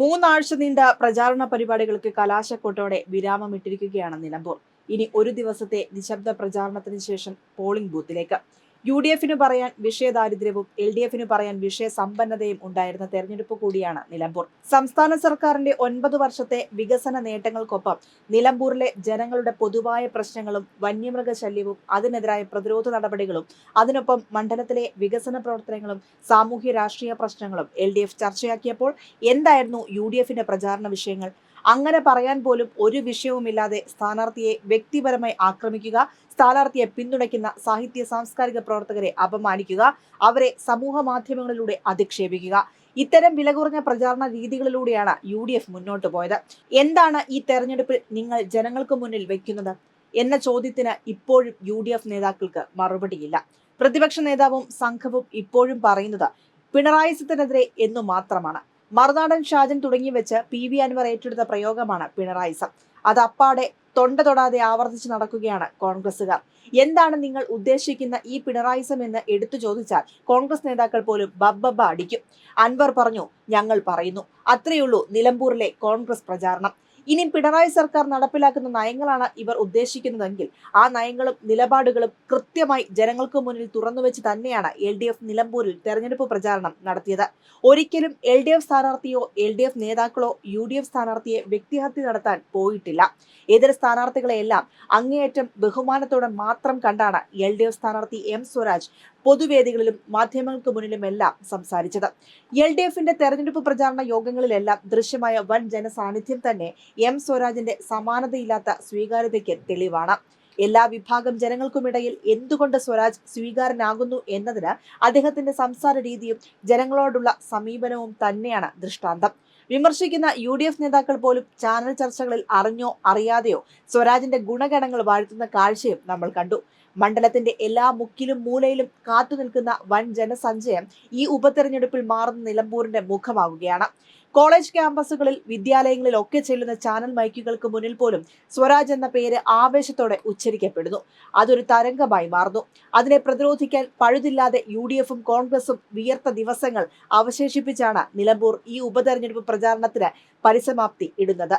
മൂന്നാഴ്ച നീണ്ട പ്രചാരണ പരിപാടികൾക്ക് കലാശക്കൊട്ടോടെ വിരാമമിട്ടിരിക്കുകയാണ് നിലമ്പൂർ. ഇനി ഒരു ദിവസത്തെ നിശബ്ദ പ്രചാരണത്തിന് ശേഷം പോളിംഗ് ബൂത്തിലേക്ക്. യു ഡി എഫിന് പറയാൻ വിഷയദാരിദ്ര്യവും എൽ ഡി എഫിന് പറയാൻ വിഷയസമ്പന്നതയും ഉണ്ടായിരുന്ന തെരഞ്ഞെടുപ്പ് കൂടിയാണ് നിലമ്പൂർ. സംസ്ഥാന സർക്കാരിന്റെ ഒൻപത് വർഷത്തെ വികസന നേട്ടങ്ങൾക്കൊപ്പം നിലമ്പൂരിലെ ജനങ്ങളുടെ പൊതുവായ പ്രശ്നങ്ങളും വന്യമൃഗശല്യവും അതിനെതിരായ പ്രതിരോധ നടപടികളും അതിനൊപ്പം മണ്ഡലത്തിലെ വികസന പ്രവർത്തനങ്ങളും സാമൂഹ്യ രാഷ്ട്രീയ പ്രശ്നങ്ങളും എൽ ഡി എഫ് ചർച്ചയാക്കിയപ്പോൾ എന്തായിരുന്നു യു ഡി എഫിന്റെ പ്രചാരണ വിഷയങ്ങൾ? അങ്ങനെ പറയാൻ പോലും ഒരു വിഷയവുമില്ലാതെ സ്ഥാനാർത്ഥിയെ വ്യക്തിപരമായി ആക്രമിക്കുക സ്ഥാനാർത്ഥിയെ പിന്തുണയ്ക്കുന്ന സാഹിത്യ സാംസ്കാരിക പ്രവർത്തകരെ അപമാനിക്കുക അവരെ സമൂഹ മാധ്യമങ്ങളിലൂടെ അധിക്ഷേപിക്കുക. ഇത്തരം വില കുറഞ്ഞ പ്രചാരണ രീതികളിലൂടെയാണ് യു ഡി എഫ് മുന്നോട്ട് പോയത്. എന്താണ് ഈ തെരഞ്ഞെടുപ്പിൽ നിങ്ങൾ ജനങ്ങൾക്ക് മുന്നിൽ വെക്കുന്നത്? എന്ന ചോദ്യത്തിന് ഇപ്പോഴും യു ഡി എഫ് നേതാക്കൾക്ക് മറുപടിയില്ല. പ്രതിപക്ഷ നേതാവും സംഘവും ഇപ്പോഴും പറയുന്നത് പിണറായി സത്തിനെതിരെ എന്നു മാത്രമാണ്. മറുനാടൻ ഷാജൻ തുടങ്ങി വെച്ച് പി വി അൻവർ ഏറ്റെടുത്ത പ്രയോഗമാണ് പിണറായിസം അത് അപ്പാടെ തൊണ്ട തൊടാതെ ആവർത്തിച്ച് നടക്കുകയാണ് കോൺഗ്രസുകാർ എന്താണ് നിങ്ങൾ ഉദ്ദേശിക്കുന്ന ഈ പിണറായിസം എന്ന് എടുത്തു ചോദിച്ചാൽ കോൺഗ്രസ് നേതാക്കൾ പോലും ബബ്ബബ അടിക്കും. അൻവർ പറഞ്ഞു ഞങ്ങൾ പറയുന്നു അത്രയുള്ളൂ നിലമ്പൂരിലെ കോൺഗ്രസ് പ്രചാരണം. ഇനി പിണറായി സർക്കാർ നടപ്പിലാക്കുന്ന നയങ്ങളാണ് ഇവർ ഉദ്ദേശിക്കുന്നതെങ്കിൽ ആ നയങ്ങളും നിലപാടുകളും കൃത്യമായി ജനങ്ങൾക്ക് മുന്നിൽ തുറന്നുവെച്ച് തന്നെയാണ് എൽ ഡി എഫ് നിലമ്പൂരിൽ തെരഞ്ഞെടുപ്പ് പ്രചാരണം നടത്തിയത്. ഒരിക്കലും എൽ ഡി എഫ് സ്ഥാനാർത്ഥിയോ എൽ ഡി എഫ് നേതാക്കളോ യു ഡി എഫ് സ്ഥാനാർത്ഥിയെ വ്യക്തിഹത്യ നടത്താൻ പോയിട്ടില്ല. എതിർ സ്ഥാനാർത്ഥികളെയെല്ലാം അങ്ങേയറ്റം ബഹുമാനത്തോടെ മാത്രം കണ്ടാണ് എൽ ഡി എഫ് സ്ഥാനാർത്ഥി എം സ്വരാജ് പൊതുവേദികളിലും മാധ്യമങ്ങൾക്ക് മുന്നിലുമെല്ലാം സംസാരിച്ചത്. എൽ ഡി എഫിന്റെ തെരഞ്ഞെടുപ്പ് പ്രചാരണ യോഗങ്ങളിലെല്ലാം ദൃശ്യമായ വൻ ജനസാന്നിധ്യം തന്നെ എം സ്വരാജിന്റെ സമാനതയില്ലാത്ത സ്വീകാര്യതയ്ക്ക് തെളിവാണ്. എല്ലാ വിഭാഗം ജനങ്ങൾക്കുമിടയിൽ എന്തുകൊണ്ട് സ്വരാജ് സ്വീകാരനാകുന്നു എന്നതിന് അദ്ദേഹത്തിന്റെ സംസാര രീതിയും ജനങ്ങളോടുള്ള സമീപനവും തന്നെയാണ് ദൃഷ്ടാന്തം. വിമർശിക്കുന്ന യു ഡി എഫ് നേതാക്കൾ പോലും ചാനൽ ചർച്ചകളിൽ അറിഞ്ഞോ അറിയാതെയോ സ്വരാജിന്റെ ഗുണഗണങ്ങൾ വാഴ്ത്തുന്ന കാഴ്ചയും നമ്മൾ കണ്ടു. മണ്ഡലത്തിന്റെ എല്ലാ മുക്കിലും മൂലയിലും കാത്തു നിൽക്കുന്ന വൻ ജനസഞ്ചയം ഈ ഉപതെരഞ്ഞെടുപ്പിൽ മാറുന്ന നിലമ്പൂരിന്റെ മുഖമാവുകയാണ്. കോളേജ് ക്യാമ്പസുകളിൽ വിദ്യാലയങ്ങളിൽ ഒക്കെ ചെല്ലുന്ന ചാനൽ മൈക്കുകൾക്ക് മുന്നിൽ പോലും സ്വരാജ് എന്ന പേര് ആവേശത്തോടെ ഉച്ചരിക്കപ്പെടുന്നു. അതൊരു തരംഗമായി മാറുന്നു. അതിനെ പ്രതിരോധിക്കാൻ പഴുതില്ലാതെ യു ഡി എഫും കോൺഗ്രസും വിയർത്ത ദിവസങ്ങൾ അവശേഷിപ്പിച്ചാണ് നിലമ്പൂർ ഈ ഉപതെരഞ്ഞെടുപ്പ് പ്രചാരണത്തിന് പരിസമാപ്തി ഇടുന്നത്.